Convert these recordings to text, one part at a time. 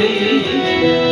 Thank you.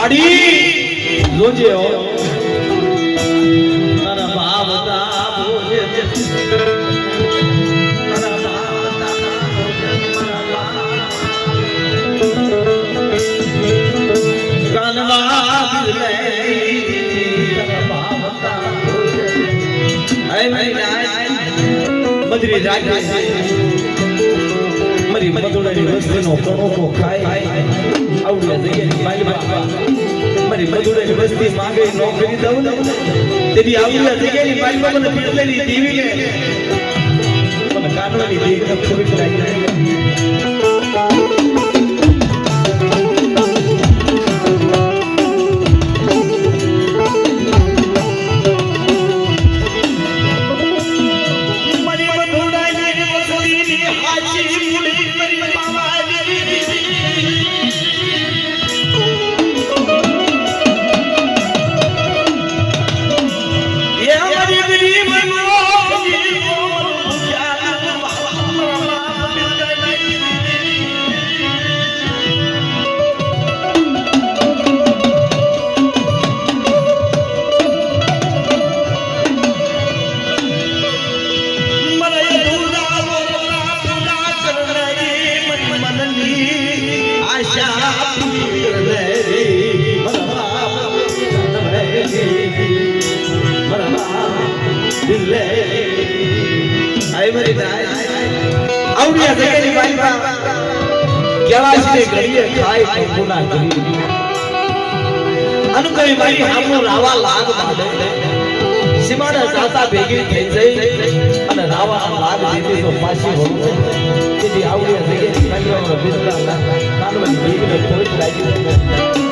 માડી. જોજે હો. તારા ભાવતા બોલે મારા મારી. રાજ, મધુરી રાજ વસ્તીનો કણોકો ખાય આવડે જઈએ મારી મધુરાની વસ્તી માંગે નોકરી દઉં ને, તેની આવડે જગ્યાની મારી બાપાને દીવી ને. મને કાનવાની દેવીને ખોટ લાગી આવડિયા જગેની બાઈમાં કેળાશી ઘડીએ ખાય ગુના કરી અનુકરી મારી હામું રાવા લાગ બાંધે સીમાડા જાતા ભેગી થઈ જઈ. અને રાવા લાગ દીધી તો પાછી વળું. તેથી આવડે જગ્યાએ કાંઈઓનો બિરલા કાનવાની ભેગીને થોડીક લાગી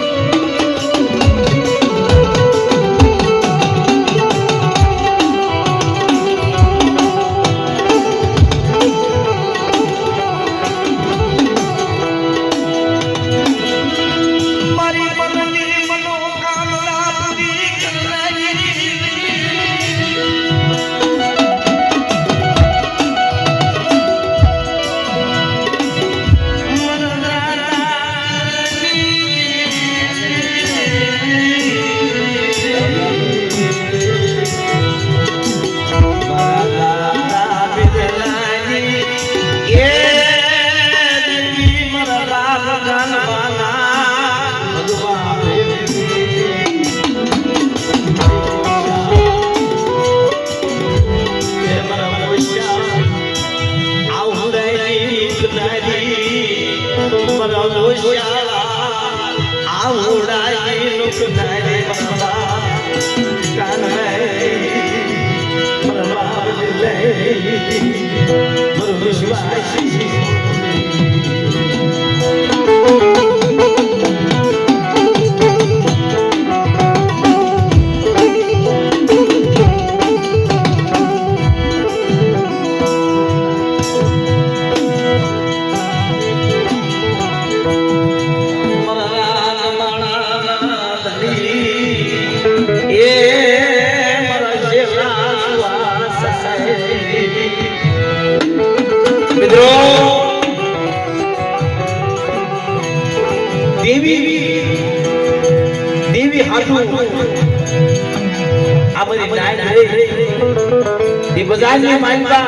માનતા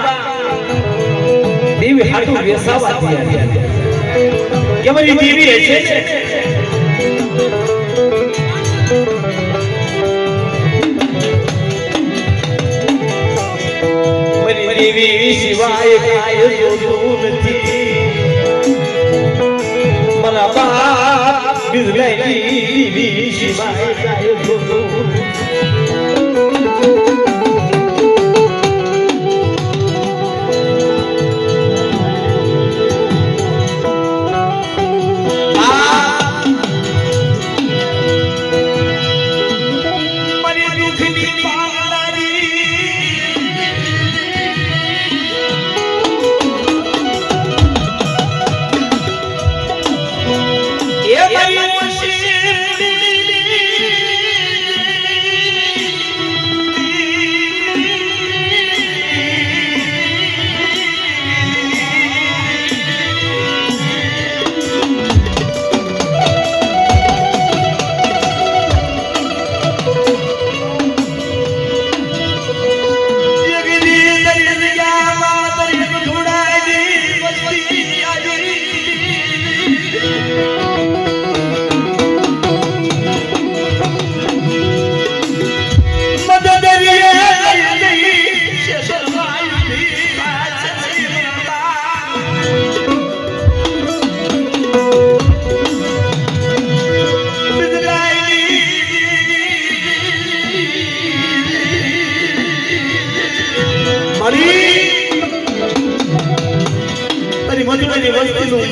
દેવી હાટુ વેસાવા થયા કે બધી દેવી હશે મારી દેવી સિવાય કાય મારા બાપ બિરલાઈ દેવી સિવાય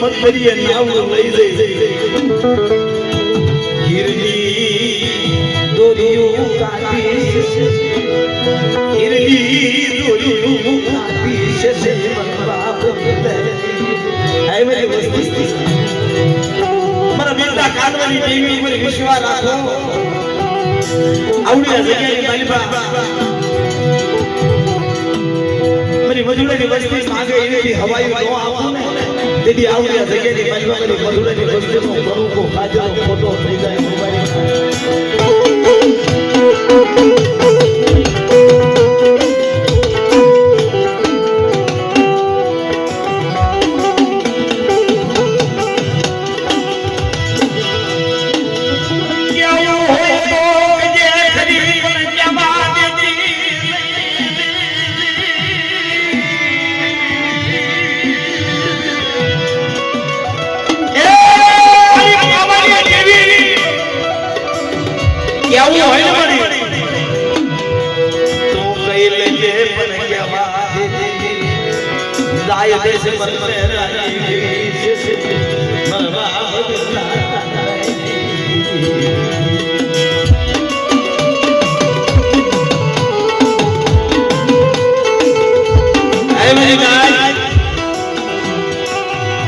ભરીએ નાવડું લઈ જઈ. ગિરલી કાઢીશ ગીરની દોરીયું કાઢીશ સે બાપ હે મેરી વસ્તી. મારા બેટા કાનવાની દેવી પર વિશ્વાસ રાખો. આવડી જગ્યાએ માલિકા મારી મજૂરીની વસ્તી માંગે એવી હવાઈ નો આપું ને. તેથી આવડી જગ્યાની માલિકા મારી વસ્તુનો પ્રમુખો. હાજરો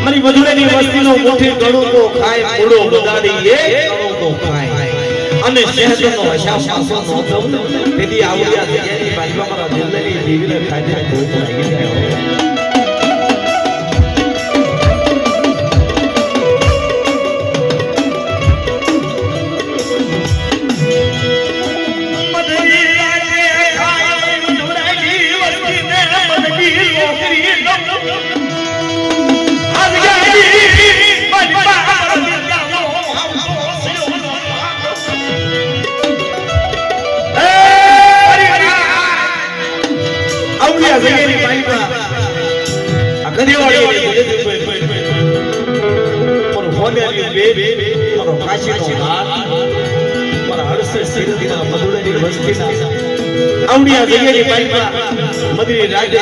મારી મધુરેની વસ્તીનો મોઠી ગણું તો ખાય મૂળો બગાડી એ ગણું તો ખાય. અને શહેરનો હશામ પાસો નો થવું, તેથી આવડિયા જગ્યાની બાજુમાં મારા દિલની દેવીને ખાઈને ભૂખ લાગી ગયો હર્ષ સિદ્ધિના મધુરની વસ્તીના આવડિયા જગ્યાની પાઈપા મદરી રાજે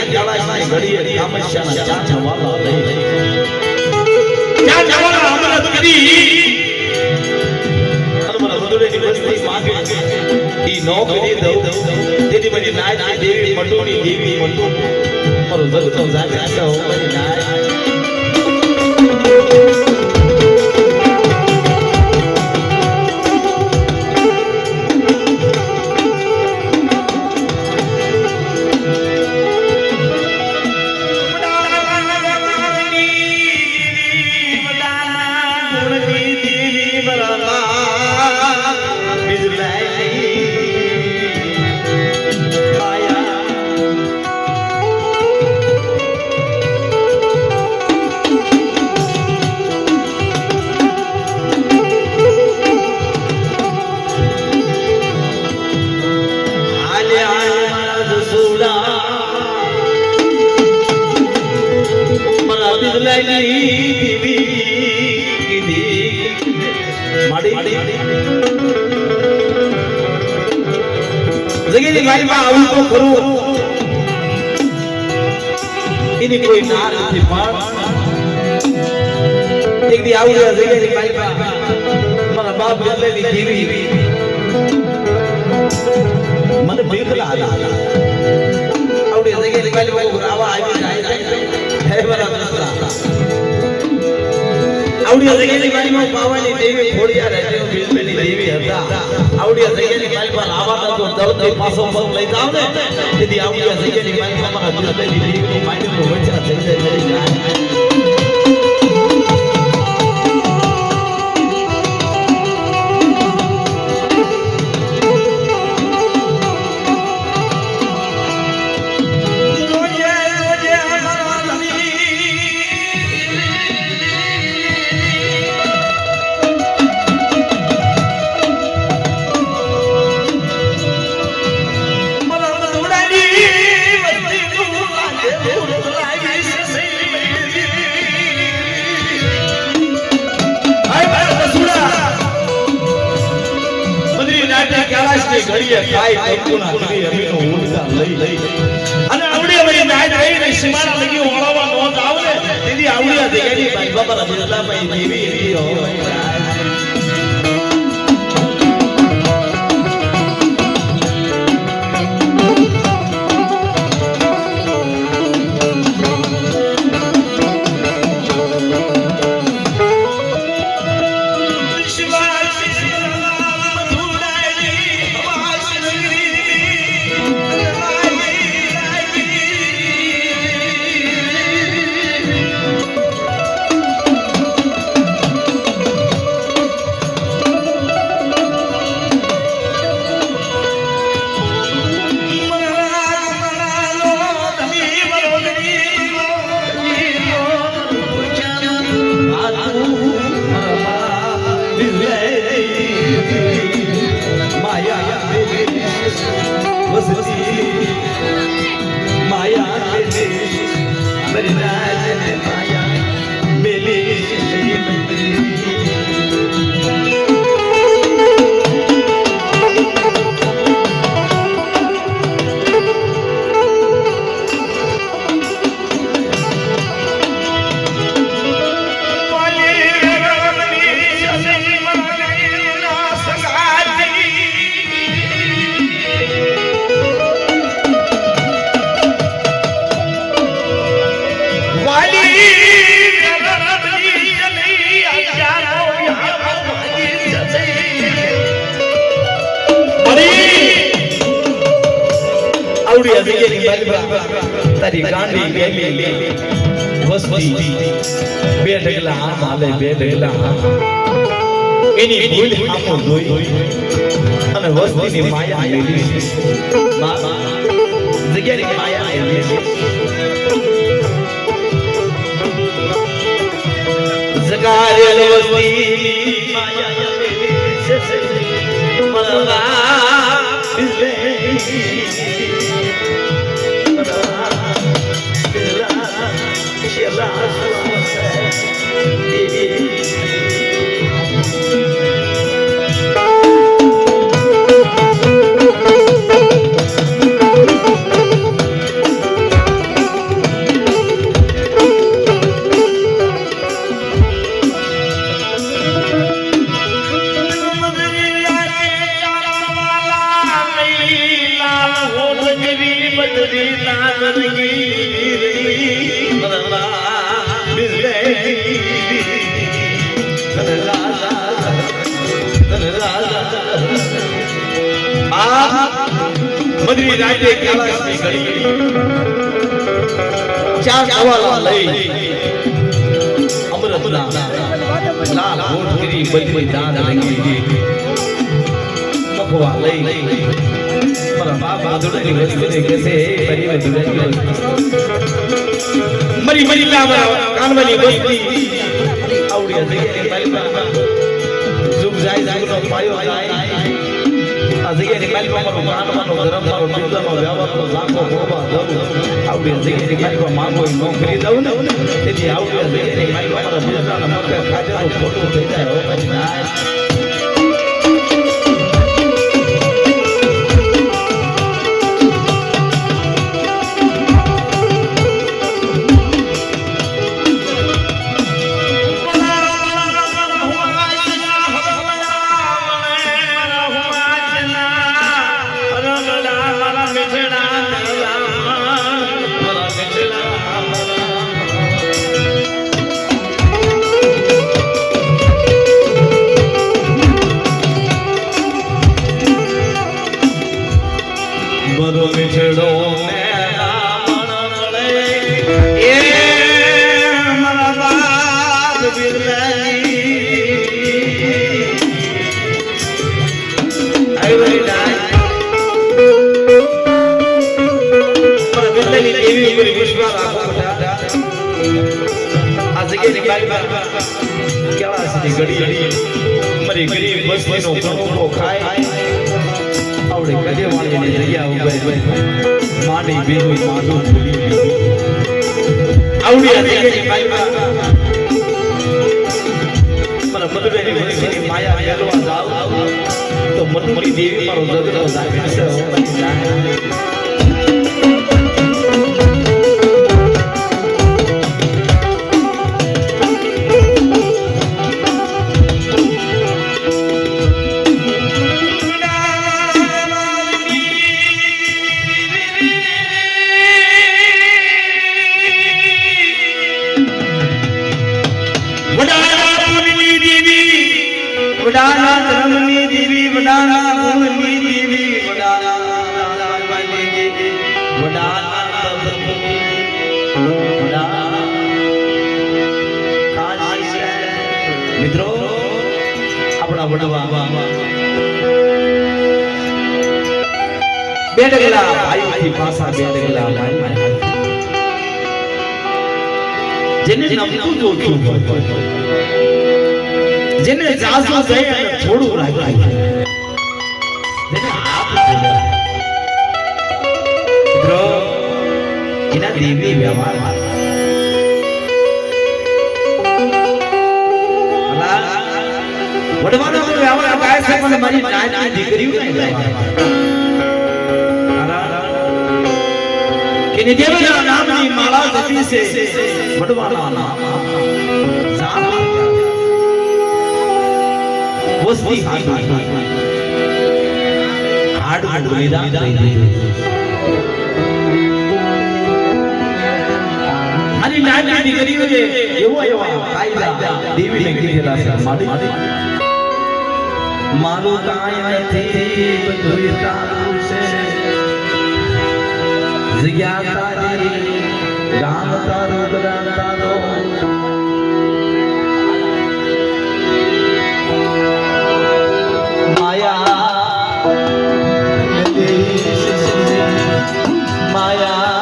નોકરી દઉં. તેથી મને નાય દેવી મંડોની દેવી મંડોની. મારો જગતો જાગે આશા હું મારી એની કોઈ ના નથી, પણ એક દી આવું રહ્યા જગીની મારીમાં મારા બાપ બિરલાની દીવી મને બીકલા હતા. આવડી જગ્યાની મારીમાં આવા આવી જાય. હે મારા મિત્ર આવડી જગ્યાની મારીમાં પાવાની દેવી ખોડિયા રહેતી દેવી હતા આવડિયા જગ્યાની માલિકમાં આવા તો દળથી પાસો પગ લઈ જાવ ને તેથી આવડિયા જગ્યાની માલિકમાં જુદા દૈવી મારીનો વચરા થઈ જાય. ઘડીએ ખાઈ કંકુના કરી અમીનો ઊંડતા લઈ લઈ અને આવડી અમારી નાચ રહીને સીમાડા લગી ઓળવા નો જાવ ને દીદી આવડી આ બાબા બિરલા ભાઈ દેવી એવી અને વસ્તીની માયા લેલી બા જગ્યાની માયા લેલી જગારેલ વસ્તી. માયા બિરડી તારગી બિરડી બરલા બિરડી મદરી રાતે કાલાશની ઘડી ચાર સવાલા લઈ અમૃતના લાલ હોઠ કરી બઈ બઈ લઈ મારા મરી કાનવાની વસ્તી જુગ જાય જુગનો પાયો જાય આ જગ્યાની મારી માનવાનો આવડી કેળાસની ઘડી મારી ગરીબ વસ્તીનો ઘણો ખાય. આવડે કદે વાળીની જગ્યા ઉપર માંડી બેહું માંડું ભૂલી આવડી જગ્યાની બાઈમાં મારા મધુરેની વસ્તીની માયા મેળવા જાવ. તો મનમોની દેવી મારો જગતો જાગે છે. નમતું જોતું હોય જેને જાય અને થોડું રાખ્યું. જેને મિત્રો એના દેવી વ્યવહાર વડવાનો વ્યવહાર કાય છે પણ મારી નાની દીકરીઓ ને કે ની દેવના નામની માળા જપી છે વડવાના નામ જામ વસ્તી હાડી હાડ બલિદાન થઈ ગયું અને નાની દીકરીઓએ એવો એવો કાયદા દેવીને કીધેલા છે માડી મારું કાંઈ નથી બધું તારું છે જગ્યા તારી ગામ તારું ગદાન તારો માયા માયા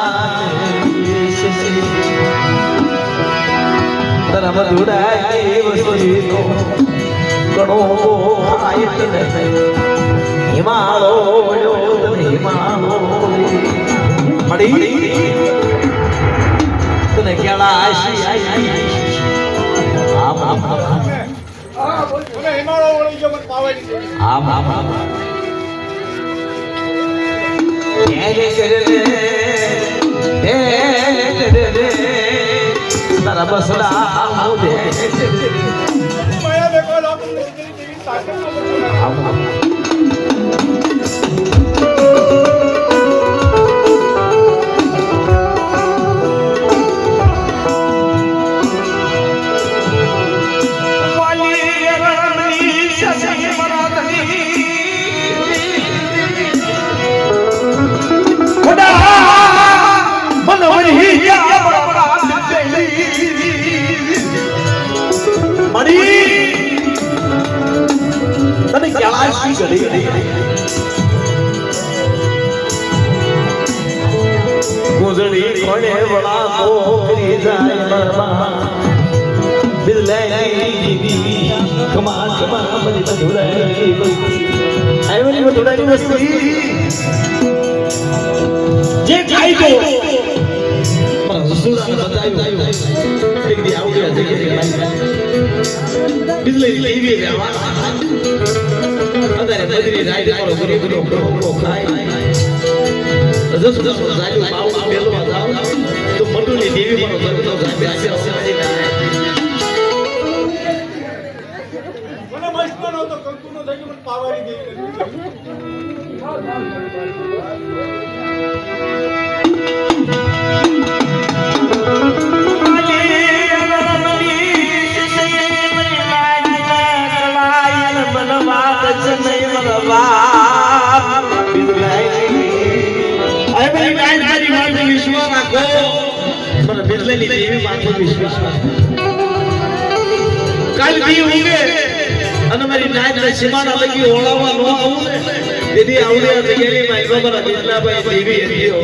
ધર્મ ધુડાય વસ્તીનો ઘણો હિમાળો હિમાળો મળી તને કેળાશી આમ આમ આમ. આમ આમ આમ. તારા બસડા મોઢે. આમ આમ. તળાશી કરી ગુજરી કોણે વળા મોકરી જાય મરમાં બિરલાઈ દીવી કમા કમાન બની મધુરાઈ આવ્યો ને મધુરાઈ મસ્તી જે ખાઈ તો બિજલી બદરી રાઈડ કરો ગુરુ ગુરુ પ્રોપરો ખાય જસ જસ જાજુ બાવળા મેલવા જાવ તો મટુની દેવી મારો ગરતો જાય બેસે અસરાઈ ના મને મસ્ત નહોતો કંકુનો થઈ ગયો પાવાની દેવી સીમાના લગી ઓળાવવા ન આવું ને તેથી આવડ્યા જગ્યાની મારી બાબાના બિરલાભાઈ દેવી હતી હો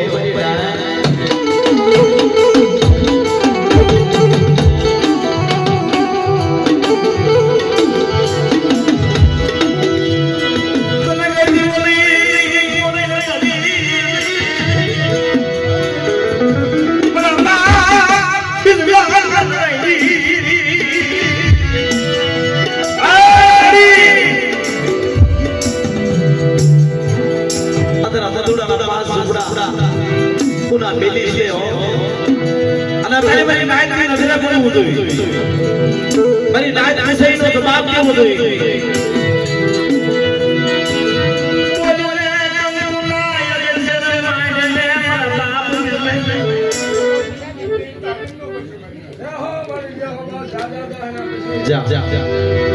ના બેલી છે હો અને તારે મારી નાઈટની નજર કરવું જોઈએ મારી નાઈટ વિષય નો જવાબ કેવો જોઈએ જા જા